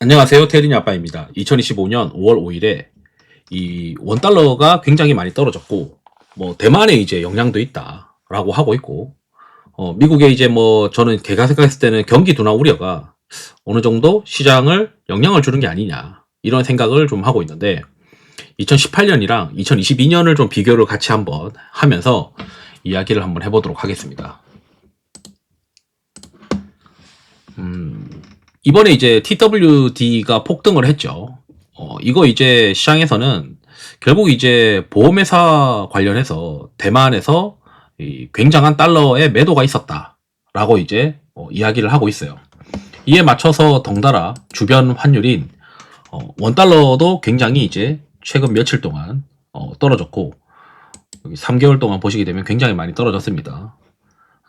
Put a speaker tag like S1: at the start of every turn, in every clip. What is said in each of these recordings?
S1: 안녕하세요. 테린이 아빠입니다. 2025년 5월 5일에 이 원달러가 굉장히 많이 떨어졌고, 뭐, 대만에 이제 영향도 있다라고 하고 있고, 어, 미국에 이제 뭐, 저는 제가 생각했을 때는 경기 둔화 우려가 어느 정도 시장을 영향을 주는 게 아니냐, 이런 생각을 좀 하고 있는데, 2018년이랑 2022년을 좀 비교를 같이 한번 하면서 이야기를 한번 해보도록 하겠습니다. 음, 이번에 이제 TWD가 폭등을 했죠. 어, 이거 이제 시장에서는 결국 이제 보험회사 관련해서 대만에서 이 굉장한 달러의 매도가 있었다라고 이제 어, 이야기를 하고 있어요. 이에 맞춰서 덩달아 주변 환율인 어, 원 달러도 굉장히 이제 최근 며칠 동안 어, 떨어졌고 여기 3개월 동안 보시게 되면 굉장히 많이 떨어졌습니다.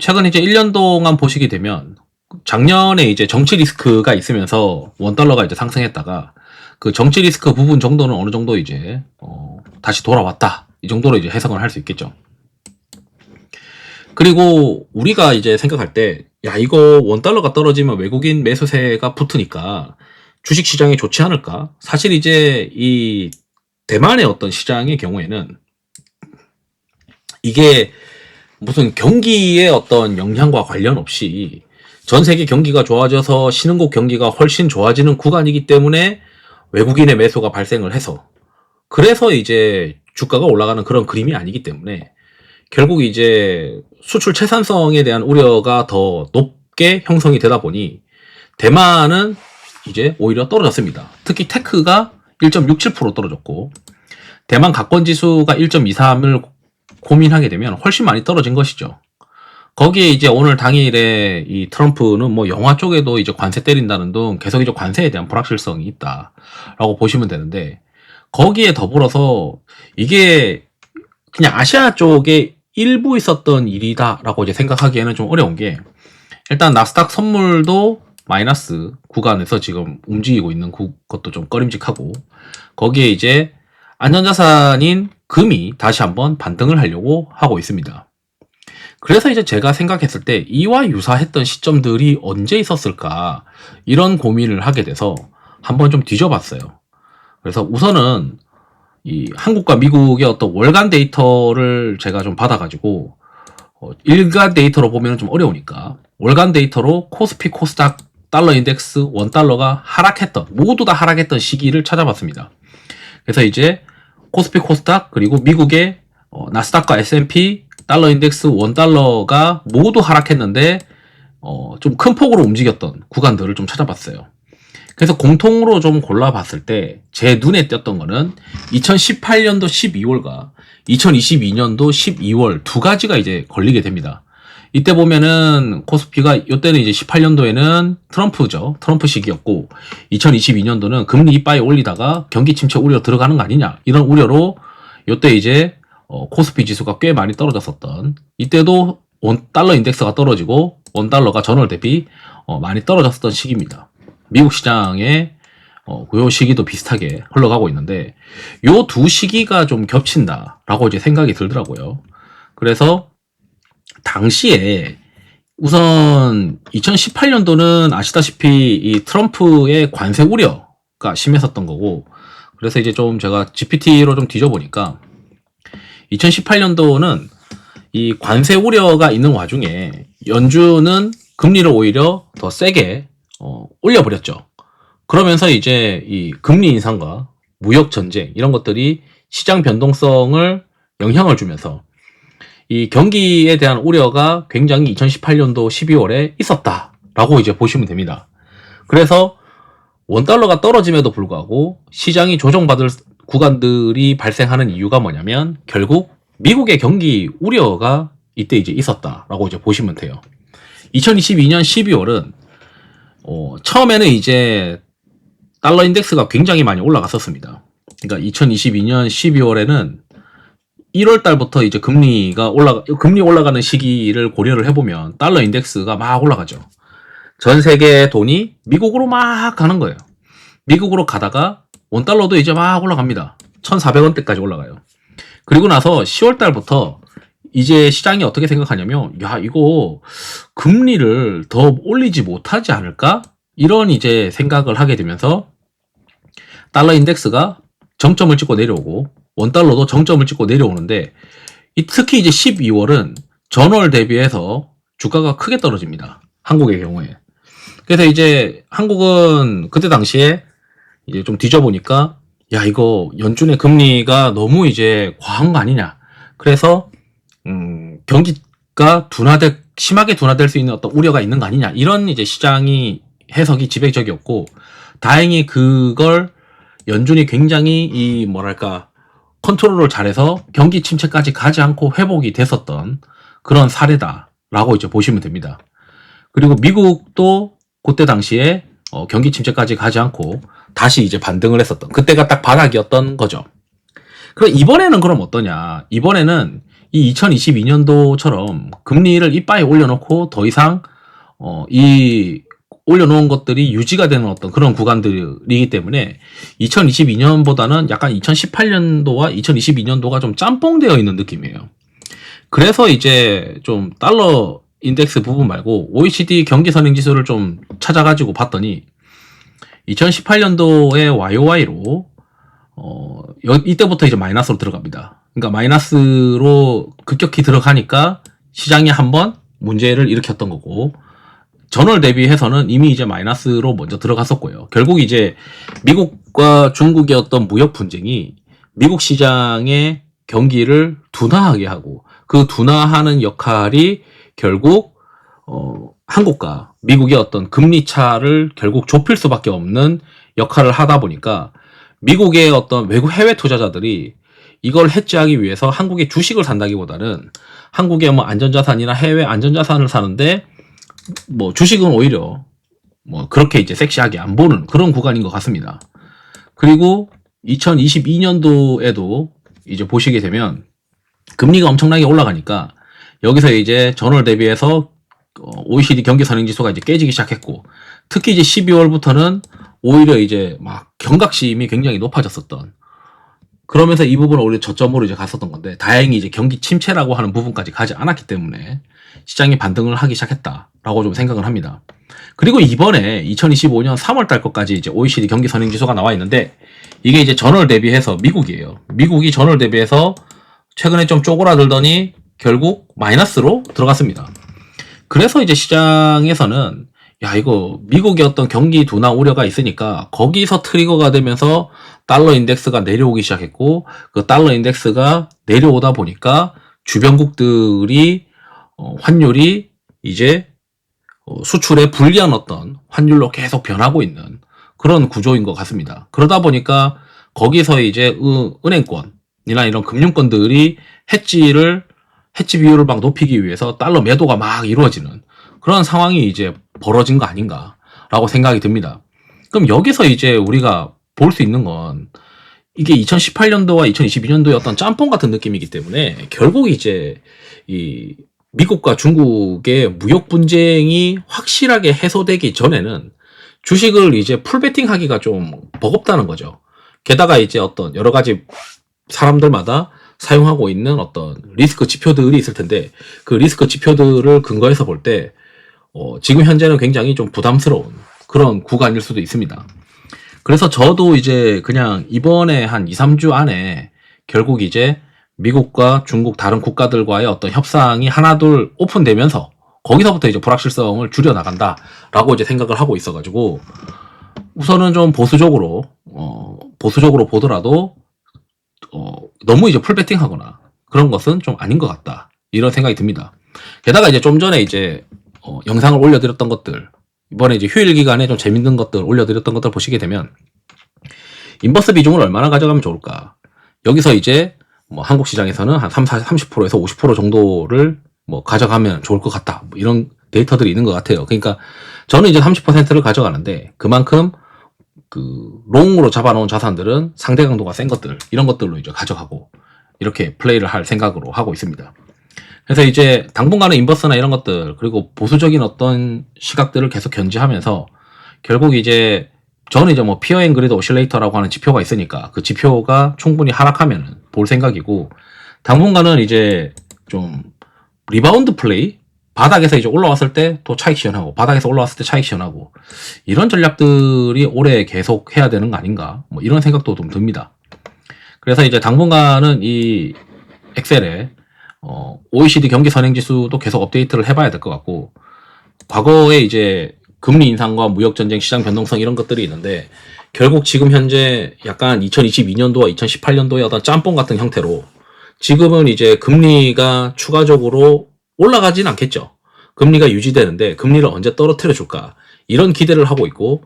S1: 최근 이제 1년 동안 보시게 되면 작년에 이제 정치 리스크가 있으면서 원 달러가 이제 상승했다가 그 정치 리스크 부분 정도는 어느 정도 이제 어, 다시 돌아왔다 이 정도로 이제 해석을 할 수 있겠죠. 그리고 우리가 이제 생각할 때 야 이거 원 달러가 떨어지면 외국인 매수세가 붙으니까 주식 시장이 좋지 않을까? 사실 이제 이 대만의 어떤 시장의 경우에는 이게 무슨 경기의 어떤 영향과 관련 없이 전 세계 경기가 좋아져서 신흥국 경기가 훨씬 좋아지는 구간이기 때문에 외국인의 매수가 발생을 해서 그래서 이제 주가가 올라가는 그런 그림이 아니기 때문에 결국 이제 수출 채산성에 대한 우려가 더 높게 형성이 되다 보니 대만은 이제 오히려 떨어졌습니다. 특히 테크가 1.67% 떨어졌고 대만 가권 지수가 1.23을 고민하게 되면 훨씬 많이 떨어진 것이죠. 거기에 이제 오늘 당일에 이 트럼프는 뭐 영화 쪽에도 이제 관세 때린다는 등 계속 이제 관세에 대한 불확실성이 있다라고 보시면 되는데 거기에 더불어서 이게 그냥 아시아 쪽에 일부 있었던 일이다라고 이제 생각하기에는 좀 어려운 게 일단 나스닥 선물도 마이너스 구간에서 지금 움직이고 있는 구- 것도 좀 꺼림직하고 거기에 이제 안전자산인 금이 다시 한번 반등을 하려고 하고 있습니다. 그래서 이제 제가 생각했을 때 이와 유사했던 시점들이 언제 있었을까 이런 고민을 하게 돼서 한번 좀 뒤져봤어요. 그래서 우선은 이 한국과 미국의 어떤 월간 데이터를 제가 좀 받아가지고 어, 일간 데이터로 보면 좀 어려우니까 월간 데이터로 코스피 코스닥 달러 인덱스 원 달러가 하락했던 모두 다 하락했던 시기를 찾아봤습니다. 그래서 이제 코스피 코스닥 그리고 미국의 어, 나스닥과 S&P 달러 인덱스 원 달러가 모두 하락했는데 어, 좀 큰 폭으로 움직였던 구간들을 좀 찾아봤어요. 그래서 공통으로 좀 골라봤을 때 제 눈에 띄었던 거는 2018년도 12월과 2022년도 12월 두 가지가 이제 걸리게 됩니다. 이때 보면은 코스피가 이때는 이제 18년도에는 트럼프죠. 트럼프 시기였고 2022년도는 금리 이빠이 올리다가 경기 침체 우려 들어가는 거 아니냐 이런 우려로 이때 이제 어, 코스피 지수가 꽤 많이 떨어졌었던 이때도 원 달러 인덱스가 떨어지고 원 달러가 전월 대비 어, 많이 떨어졌었던 시기입니다. 미국 시장의 어, 요 시기도 비슷하게 흘러가고 있는데 요 두 시기가 좀 겹친다라고 이제 생각이 들더라고요. 그래서 당시에 우선 2018년도는 아시다시피 이 트럼프의 관세 우려가 심했었던 거고 그래서 이제 좀 제가 GPT로 좀 뒤져보니까 2018년도는 이 관세 우려가 있는 와중에 연준은 금리를 오히려 더 세게 어, 올려버렸죠. 그러면서 이제 이 금리 인상과 무역 전쟁 이런 것들이 시장 변동성을 영향을 주면서 이 경기에 대한 우려가 굉장히 2018년도 12월에 있었다라고 이제 보시면 됩니다. 그래서 원 달러가 떨어짐에도 불구하고 시장이 조정받을 구간들이 발생하는 이유가 뭐냐면 결국 미국의 경기 우려가 이때 이제 있었다라고 이제 보시면 돼요. 2022년 12월은 어, 처음에는 이제 달러 인덱스가 굉장히 많이 올라갔었습니다. 그러니까 2022년 12월에는 1월 달부터 이제 금리가 올라가 금리 올라가는 시기를 고려를 해보면 달러 인덱스가 막 올라가죠. 전 세계 돈이 미국으로 막 가는 거예요. 미국으로 가다가 원달러도 이제 막 올라갑니다. 1,400원대까지 올라가요. 그리고 나서 10월 달부터 이제 시장이 어떻게 생각하냐면 야 이거 금리를 더 올리지 못하지 않을까? 이런 이제 생각을 하게 되면서 달러 인덱스가 정점을 찍고 내려오고 원달러도 정점을 찍고 내려오는데 이 특히 이제 12월은 전월 대비해서 주가가 크게 떨어집니다. 한국의 경우에. 그래서 이제 한국은 그때 당시에 이제 좀 뒤져보니까 야 이거 연준의 금리가 너무 이제 과한 거 아니냐. 그래서 음, 경기가 둔화될 심하게 둔화될 수 있는 어떤 우려가 있는 거 아니냐. 이런 이제 시장이 해석이 지배적이었고 다행히 그걸 연준이 굉장히 이 뭐랄까 컨트롤을 잘해서 경기 침체까지 가지 않고 회복이 됐었던 그런 사례다라고 이제 보시면 됩니다. 그리고 미국도 그때 당시에 어, 경기 침체까지 가지 않고 다시 이제 반등을 했었던 그때가 딱 바닥이었던 거죠. 그럼 이번에는 그럼 어떠냐? 이번에는 이 2022년도처럼 금리를 이빠에 올려놓고 더 이상 어, 이 올려놓은 것들이 유지가 되는 어떤 그런 구간들이기 때문에 2022년보다는 약간 2018년도와 2022년도가 좀 짬뽕되어 있는 느낌이에요. 그래서 이제 좀 달러 인덱스 부분 말고 OECD 경기 선행 지수를 좀 찾아가지고 봤더니 2018년도에 YOY로 어 여- 이때부터 이제 마이너스로 들어갑니다. 그러니까 마이너스로 급격히 들어가니까 시장이 한번 문제를 일으켰던 거고 전월 대비해서는 이미 이제 마이너스로 먼저 들어갔었고요. 결국 이제 미국과 중국의 어떤 무역 분쟁이 미국 시장의 경기를 둔화하게 하고 그 둔화하는 역할이 결국 어, 한국과 미국의 어떤 금리 차를 결국 좁힐 수밖에 없는 역할을 하다 보니까 미국의 어떤 외국 해외 투자자들이 이걸 해지하기 위해서 한국의 주식을 산다기보다는 한국의 뭐 안전자산이나 해외 안전자산을 사는데 뭐 주식은 오히려 뭐 그렇게 이제 섹시하게 안 보는 그런 구간인 것 같습니다. 그리고 2022년도에도 이제 보시게 되면 금리가 엄청나게 올라가니까 여기서 이제 전월 대비해서 어, OECD 경기 선행 지수가 이제 깨지기 시작했고 특히 이제 12월부터는 오히려 이제 막 경각심이 굉장히 높아졌었던 그러면서 이 부분은 오히려 저점으로 이제 갔었던 건데 다행히 이제 경기 침체라고 하는 부분까지 가지 않았기 때문에 시장이 반등을 하기 시작했다라고 좀 생각을 합니다. 그리고 이번에 2025년 3월 달 것까지 이제 OECD 경기 선행 지수가 나와 있는데 이게 이제 전월 대비해서 미국이에요. 미국이 전월 대비해서 최근에 좀 쪼그라들더니 결국 마이너스로 들어갔습니다. 그래서 이제 시장에서는 야 이거 미국의 어떤 경기 둔화 우려가 있으니까 거기서 트리거가 되면서 달러 인덱스가 내려오기 시작했고 그 달러 인덱스가 내려오다 보니까 주변국들이 어, 환율이 이제 어, 수출에 불리한 어떤 환율로 계속 변하고 있는 그런 구조인 것 같습니다. 그러다 보니까 거기서 이제 은- 은행권이나 이런 금융권들이 해지를 해지 비율을 막 높이기 위해서 달러 매도가 막 이루어지는 그런 상황이 이제 벌어진 거 아닌가라고 생각이 듭니다. 그럼 여기서 이제 우리가 볼 수 있는 건 이게 2018년도와 2022년도의 어떤 짬뽕 같은 느낌이기 때문에 결국 이제 이 미국과 중국의 무역 분쟁이 확실하게 해소되기 전에는 주식을 이제 풀베팅 하기가 좀 버겁다는 거죠. 게다가 이제 어떤 여러 가지 사람들마다 사용하고 있는 어떤 리스크 지표들이 있을 텐데 그 리스크 지표들을 근거해서 볼 때 어, 지금 현재는 굉장히 좀 부담스러운 그런 구간일 수도 있습니다. 그래서 저도 이제 그냥 이번에 한 2, 3주 안에 결국 이제 미국과 중국 다른 국가들과의 어떤 협상이 하나둘 오픈되면서 거기서부터 이제 불확실성을 줄여 나간다라고 이제 생각을 하고 있어가지고 우선은 좀 보수적으로 어 보수적으로 보더라도 어 너무 이제 풀베팅하거나 그런 것은 좀 아닌 것 같다 이런 생각이 듭니다. 게다가 이제 좀 전에 이제 어, 영상을 올려드렸던 것들 이번에 이제 휴일 기간에 좀 재밌는 것들 올려드렸던 것들 보시게 되면 인버스 비중을 얼마나 가져가면 좋을까? 여기서 이제 뭐 한국 시장에서는 한 3, 40, 30%에서 50% 정도를 뭐 가져가면 좋을 것 같다. 뭐 이런 데이터들이 있는 것 같아요. 그러니까 저는 이제 30%를 가져가는데 그만큼 그 롱으로 잡아놓은 자산들은 상대 강도가 센 것들 이런 것들로 이제 가져가고 이렇게 플레이를 할 생각으로 하고 있습니다. 그래서 이제 당분간은 인버스나 이런 것들 그리고 보수적인 어떤 시각들을 계속 견지하면서 결국 이제 저는 이제 뭐 피어 앤 그리드 오실레이터라고 하는 지표가 있으니까 그 지표가 충분히 하락하면 볼 생각이고 당분간은 이제 좀 리바운드 플레이 바닥에서 이제 올라왔을 때 또 차익 시현하고 바닥에서 올라왔을 때 차익 시현하고 이런 전략들이 올해 계속 해야 되는 거 아닌가 뭐 이런 생각도 좀 듭니다. 그래서 이제 당분간은 이 엑셀에 어, OECD 경기 선행 지수도 계속 업데이트를 해봐야 될 것 같고 과거에 이제 금리 인상과 무역 전쟁 시장 변동성 이런 것들이 있는데 결국 지금 현재 약간 2022년도와 2018년도의 어떤 짬뽕 같은 형태로 지금은 이제 금리가 추가적으로 올라가진 않겠죠. 금리가 유지되는데 금리를 언제 떨어뜨려 줄까 이런 기대를 하고 있고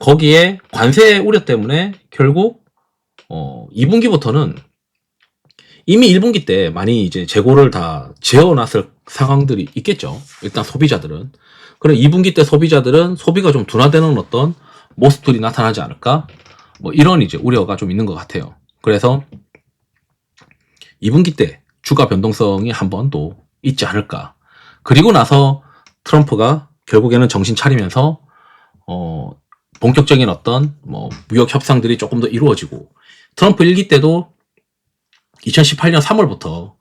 S1: 거기에 관세 우려 때문에 결국 어 2분기부터는 이미 1분기 때 많이 이제 재고를 다 재워놨을 상황들이 있겠죠. 일단 소비자들은. 그래 2분기 때 소비자들은 소비가 좀 둔화되는 어떤 모습들이 나타나지 않을까? 뭐 이런 이제 우려가 좀 있는 것 같아요. 그래서 2분기 때 주가 변동성이 한번 또 있지 않을까. 그리고 나서 트럼프가 결국에는 정신 차리면서 어 본격적인 어떤 뭐 무역 협상들이 조금 더 이루어지고 트럼프 일기 때도 2018년 3월부터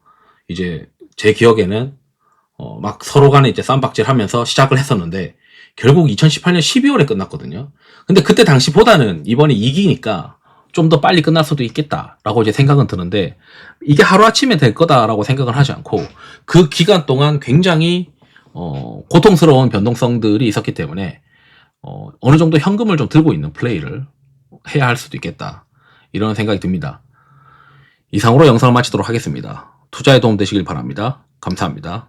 S1: 이제 제 기억에는 어 막 서로 간에 이제 쌈박질 하면서 시작을 했었는데 결국 2018년 12월에 끝났거든요. 근데 그때 당시보다는 이번에 이기니까 좀 더 빨리 끝날 수도 있겠다라고 이제 생각은 드는데 이게 하루아침에 될 거다라고 생각을 하지 않고 그 기간 동안 굉장히 어 고통스러운 변동성들이 있었기 때문에 어 어느 정도 현금을 좀 들고 있는 플레이를 해야 할 수도 있겠다. 이런 생각이 듭니다. 이상으로 영상을 마치도록 하겠습니다. 투자에 도움 되시길 바랍니다. 감사합니다.